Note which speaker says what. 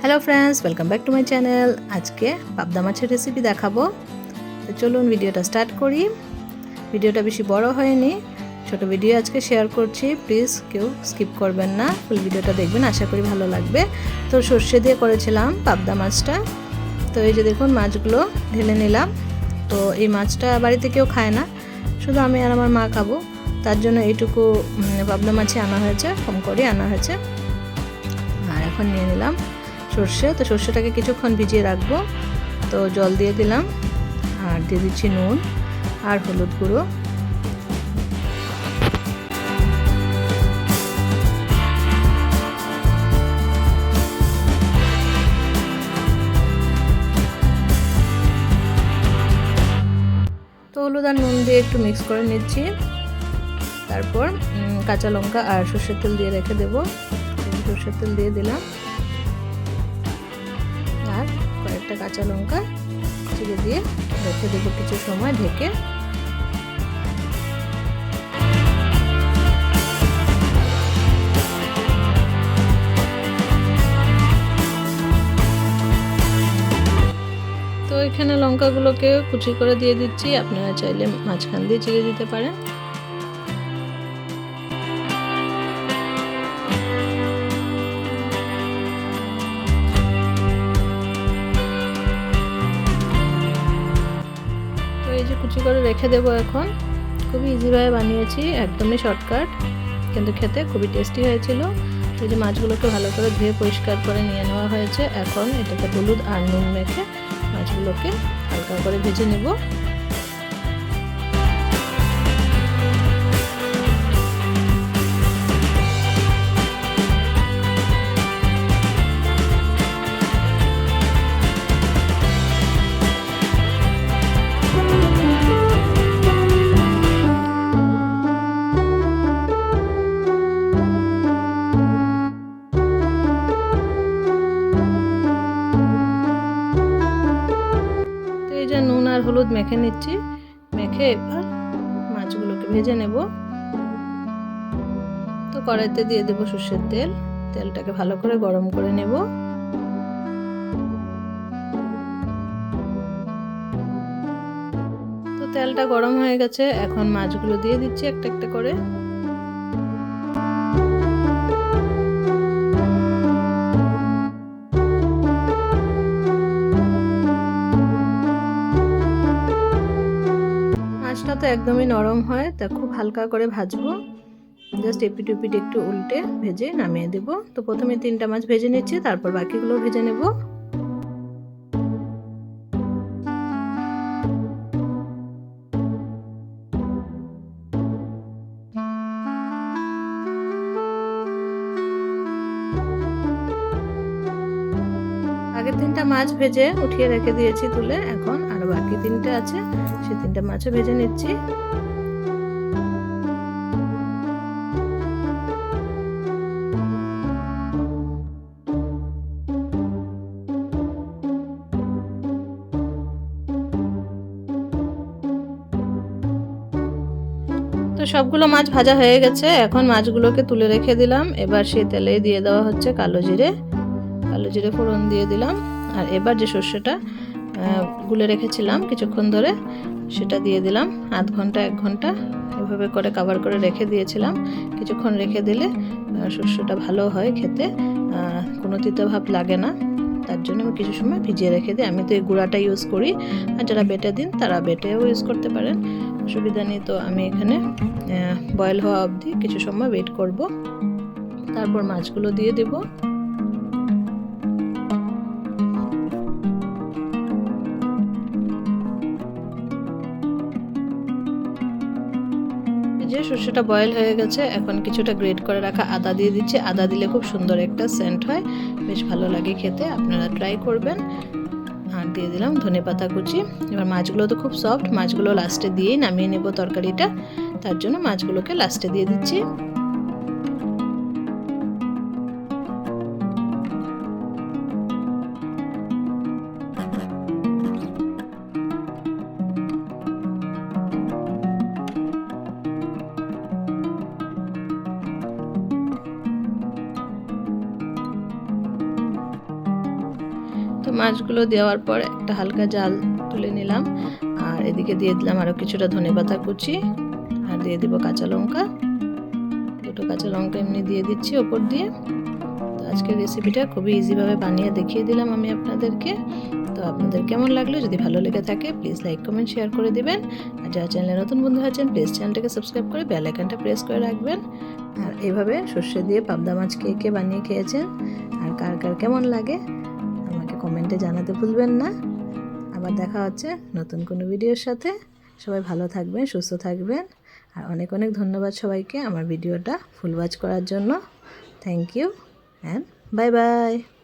Speaker 1: Hello friends welcome back to my channel আজকে পাবদা মাছের রেসিপি দেখাবো। তো চলুন ভিডিওটা স্টার্ট করি। ভিডিওটা বেশি বড় হয়নি, ছোট ভিডিও আজকে শেয়ার করছি। প্লিজ কেউ স্কিপ করবেন না ফুল ভিডিওটা দেখবেন, আশা করি ভালো লাগবে। তো সর্ষে দিয়ে করেছিলাম পাবদা মাছটা। তো এই যে দেখুন মাছগুলো ঢেলে নিলাম। তো এই মাছটা বাড়িতে কেউ খায় না, শুধু আমি আর আমার মা খাব। তার জন্য এইটুকু পাবদা মাছে আনা হয়েছে, কম করে আনা হয়েছে। আর এখন নিয়ে নিলাম। সর্ষে, তো সর্ষেটাকে কিছুক্ষণ ভিজিয়ে রাখব। তো জল দিয়ে দিলাম, আর দিয়ে দিচ্ছি নুন আর হলুদ গুঁড়ো। হলুদ আর নুন দিয়ে একটু মিক্স করে নিচ্ছি। তারপর কাঁচা লঙ্কা আর সর্ষের তেল দিয়ে রেখে দেবো। সর্ষের তেল দিয়ে দিলাম। কয়েকটা কাঁচা লঙ্কা চিড়ে দিয়ে রেখে দেবো কিছু সময় ঢেকে। তো এখানে লঙ্কাগুলোকে কুচি করে দিয়ে দিচ্ছি। আপনারা চাইলে মাঝখান দিয়ে চিড়ে দিতে পারেন। করে রেখে দেবো এখন। খুবই ইজিভাবে বানিয়েছি, একদমই শর্টকাট কিন্তু খেতে খুবই টেস্টি হয়েছিল। এই যে মাছগুলোকে ভালো করে ধুয়ে পরিষ্কার করে নিয়ে নেওয়া হয়েছে। এখন এটাতে হলুদ আর নুন মেখে মাছগুলোকে হালকা করে ভেজে নেব। মেখে নিচ্ছি। মেখে এবার মাছগুলোকে ভেজে নেব। তো কড়াইতে দিয়ে দেবো সর্ষের তেল। তেলটাকে ভালো করে গরম করে নেব। তো তেলটা গরম হয়ে গেছে। এখন মাছগুলো দিয়ে দিচ্ছি একটা একটা করে। তো একদমই নরম হয়, তা খুব হালকা করে ভাজবো। জাস্ট এপিট উপিট একটু উল্টে ভেজে নামিয়ে দেবো। তো প্রথমে তিনটা মাছ ভেজে নিচ্ছি, তারপর বাকিগুলো ভেজে নেব। আগের তিনটা মাছ ভেজে উঠিয়ে রেখে দিয়েছি তুলে, এখন আর বাকি তিনটে আছে, সে তিনটা মাছও ভেজে নিচ্ছি। সবগুলো মাছ ভাজা হয়ে গেছে, এখন মাছগুলোকে তুলে রেখে দিলাম। এবার সে তেলে দিয়ে দেওয়া হচ্ছে কালো জিরে। কালো জিরে ফোড়ন দিয়ে দিলাম। আর এবার যে সর্ষেটা গুলে রেখেছিলাম কিছুক্ষণ ধরে, সেটা দিয়ে দিলাম। আধ ঘণ্টা, এক ঘণ্টা এভাবে করে কাভার করে রেখে দিয়েছিলাম। কিছুক্ষণ রেখে দিলে শস্যটা ভালো হয় খেতে। কোনো তিতো ভাব লাগে না। তার জন্য আমি কিছু সময় ভিজিয়ে রেখে দিই। আমি তো এই গুঁড়াটা ইউজ করি। আর যারা বেটে দিন, তারা বেটেও ইউজ করতে পারেন। অসুবিধা নেই তো আমি এখানে বয়েল হওয়া অবধি কিছু সময় ওয়েট করব। তারপর মাছগুলো দিয়ে দেবো। যে সর্ষেটা বয়েল হয়ে গেছে, এখন কিছুটা গ্রেড করে রাখা আদা দিয়ে দিচ্ছি। আদা দিলে খুব সুন্দর একটা সেন্ট হয়। বেশ ভালো লাগে খেতে, আপনারা ট্রাই করবেন। আর দিয়ে দিলাম ধনে পাতা কুচি। এবার মাছগুলো তো খুব সফট মাছগুলো লাস্টে দিয়েই নামিয়ে নেব তরকারিটা। তার জন্য মাছগুলোকে লাস্টে দিয়ে দিচ্ছি। মাছগুলো দেওয়ার পর একটা হালকা জাল তুলে নিলাম। আর এদিকে দিয়ে দিলাম আরও কিছুটা ধনে পাতা কুচি আর দিয়ে দিব কাঁচা লঙ্কা। দুটো কাঁচা লঙ্কা এমনি দিয়ে দিচ্ছি ওপর দিয়ে। তো আজকের রেসিপিটা খুবই ইজিভাবে বানিয়ে দেখিয়ে দিলাম আমি আপনাদেরকে। তো আপনাদের কেমন লাগল? যদি ভালো লেগে থাকে প্লিজ লাইক কমেন্ট শেয়ার করে দিবেন। আর যারা চ্যানেলে নতুন বন্ধু আছেন প্লিজ চ্যানেলটাকে সাবস্ক্রাইব করে বেল আইকনটা প্রেস করে রাখবেন। আর এইভাবে সর্ষে দিয়ে পাবদা মাছ কে কে বানিয়ে খেয়েছেন? আর কার কার কেমন লাগে? কমেন্টে জানাতে ভুলবেন না। আবার দেখা হচ্ছে নতুন কোনো ভিডিওর সাথে। সবাই ভালো থাকবেন, সুস্থ থাকবেন। আর অনেক অনেক ধন্যবাদ সবাইকে আমার ভিডিওটা ফুল ওয়াচ করার জন্য। Thank you and bye bye